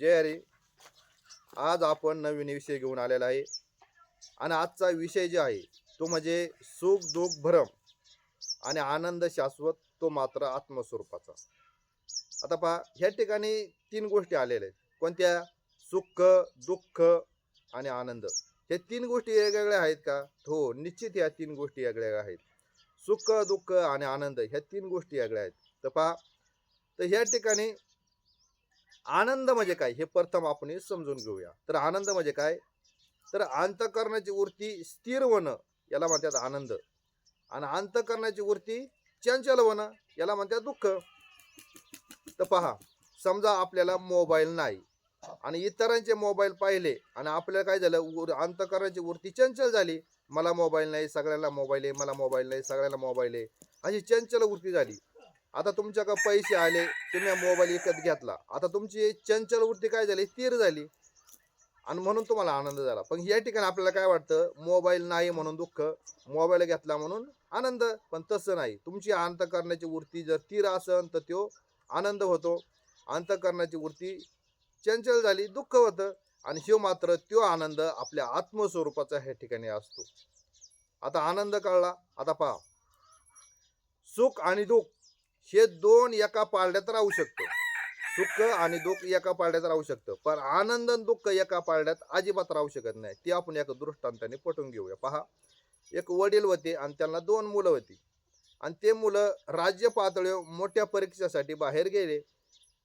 जय हरी. आज आपण नवीन विषय घेऊन आलेला आहे. आणि आजचा विषय जे आहे तो म्हणजे सुख दुःख भरम आणि आनंद शाश्वत तो मात्र आत्मस्वरूपाचा. आता पहा ह्या ठिकाणी तीन गोष्टी आलेल्या आहेत. कोणत्या? सुख दुःख आणि आनंद. हे तीन गोष्टी वेगवेगळ्या आहेत का? हो निश्चित ह्या तीन गोष्टी वेगळ्या आहेत. सुख दुःख आणि आनंद ह्या तीन गोष्टी वेगळ्या आहेत. तर पहा तर ह्या ठिकाणी आनंद म्हणजे काय हे प्रथम आपण हे समजून घेऊया. तर आनंद म्हणजे काय? तर अंतकरणाची वृत्ती स्थिर होणं याला म्हणतात आनंद. आणि अंतकरणाची वृत्ती चंचल होणं याला म्हणतात दुःख. तर पहा समजा आपल्याला मोबाईल नाही आणि इतरांचे मोबाईल पाहिले आणि आपल्याला काय झालं? उर- अंतकरणाची वृत्ती चंचल झाली. मला मोबाईल नाही सगळ्यांना मोबाईल आहे मला मोबाईल नाही सगळ्यांना मोबाईल आहे. अशी चंचल वृत्ती झाली. आता तुमच्याकडे पैसे आले तुम्ही मोबाईल विकत घेतला. आता तुमची चंचल वृत्ती काय झाली? स्थिर झाली. आणि म्हणून तुम्हाला आनंद झाला. पण या ठिकाणी आपल्याला काय वाटतं? मोबाईल नाही म्हणून दुःख मोबाईल घेतला म्हणून आनंद. पण तसं नाही. तुमची अंतकरणाची वृत्ती जर स्थिर असेल तर तो आनंद होतो. अंतकरणाची वृत्ती चंचल झाली दुःख होतं. आणि शिव मात्र तो आनंद आपल्या आत्मस्वरूपाचा ह्या ठिकाणी असतो. आता आनंद कळला. आता पहा. सुख आणि दुःख हे दोन एका पारड्यात राहू शकतं. दुःख आणि दुःख एका पारड्यात राहू शकतं. पण आनंद आणि दुःख एका पारड्यात अजिबात राहू शकत नाही. ते आपण एका दृष्टांताने पटवून घेऊया. पहा एक वडील होते आणि त्यांना दोन मुलं होती. आणि ते मुलं राज्य पातळीवर मोठ्या परीक्षेसाठी बाहेर गेले.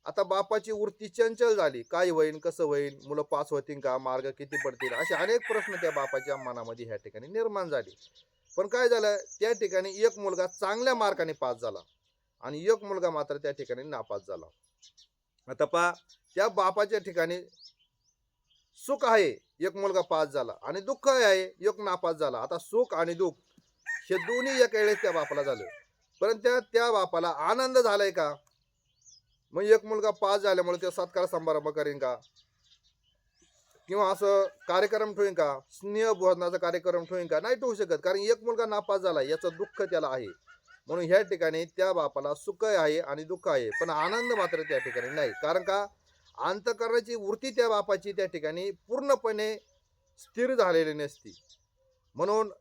आता बापाची वृत्ती चंचल झाली. काय होईल कसं होईल मुलं पास होतील का मार्ग किती पडतील असे अनेक प्रश्न त्या बापाच्या मनामध्ये ह्या ठिकाणी निर्माण झाले. पण काय झालं त्या ठिकाणी एक मुलगा चांगल्या मार्काने पास झाला. आणि एक मुलगा मात्र त्या ठिकाणी नापास झाला आता पहा त्या बापाच्या ठिकाणी सुख आहे एक मुलगा पास झाला आणि दुःख आहे एक नापास झाला. आता सुख आणि दुःख हे दोन्ही एक वेळेस त्या बापाला झालं. परंतु त्या त्या बापाला आनंद झालाय का? मग एक मुलगा पास झाल्यामुळे ते सत्कार समारंभ करेन का? किंवा असं कार्यक्रम ठेवीन का? स्नेह भोजनाचा कार्यक्रम ठेवीन का? नाही ठेवू शकत कारण एक मुलगा नापास झाला याचं दुःख त्याला आहे. म्हणून ह्या ठिकाणी त्या बापाला सुख आहे आणि दुःख आहे. पण आनंद मात्र त्या ठिकाणी नाही. कारण का? अंतकरणाची वृत्ती त्या बापाची त्या ठिकाणी पूर्णपणे स्थिर झालेली नसती. म्हणून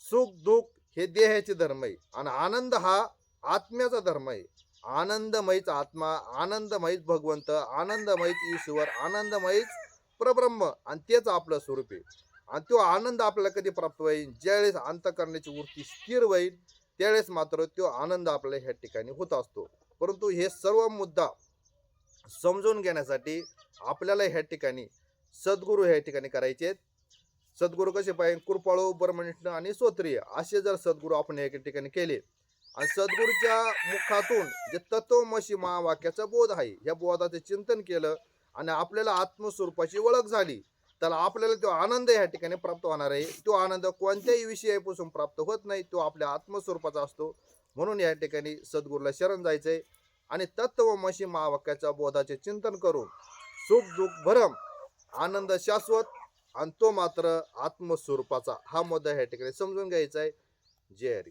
सुख दुःख हे देहाचे धर्म आहे. आणि आनंद हा आत्म्याचा धर्म आहे. आनंदमयीच आत्मा आनंदमयीच भगवंत आनंदमयीच ईश्वर आनंदमयीच परब्रह्म आणि तेच आपलं स्वरूप आहे. आणि तो आनंद आपल्याला कधी प्राप्त होईल? ज्यावेळेस अंतकरणाची वृत्ती स्थिर होईल त्यावेळेस मात्र तो आनंद आपल्या ह्या ठिकाणी होत असतो. परंतु हे सर्व मुद्दा समजून घेण्यासाठी आपल्याला ह्या ठिकाणी सद्गुरू ह्या ठिकाणी करायचे आहेत. सद्गुरू कसे पाहिजे? कृपाळू ब्रह्मनिष्ठ आणि सोत्रिय असे जर सद्गुरू आपण या ठिकाणी केले. आणि सद्गुरूच्या मुखातून जे तत्वमशी महावाक्याचा बोध आहे या बोधाचे चिंतन केलं आणि आपल्याला आत्मस्वरूपाची ओळख झाली. त्याला आपल्याला तो आनंद या ठिकाणी प्राप्त होणार आहे. तो आनंद कोणत्याही विषयापासून प्राप्त होत नाही. तो आपल्या आत्मस्वरूपाचा असतो. म्हणून या ठिकाणी सद्गुरूला शरण जायचं आहे आणि तत्वमशी महावाक्याच्या बोधाचे चिंतन करून सुख दुःख भरम आनंद शाश्वत आणि तो मात्र आत्मस्वरूपाचा हा मुद्दा या ठिकाणी समजून घ्यायचा आहे. जय हरी.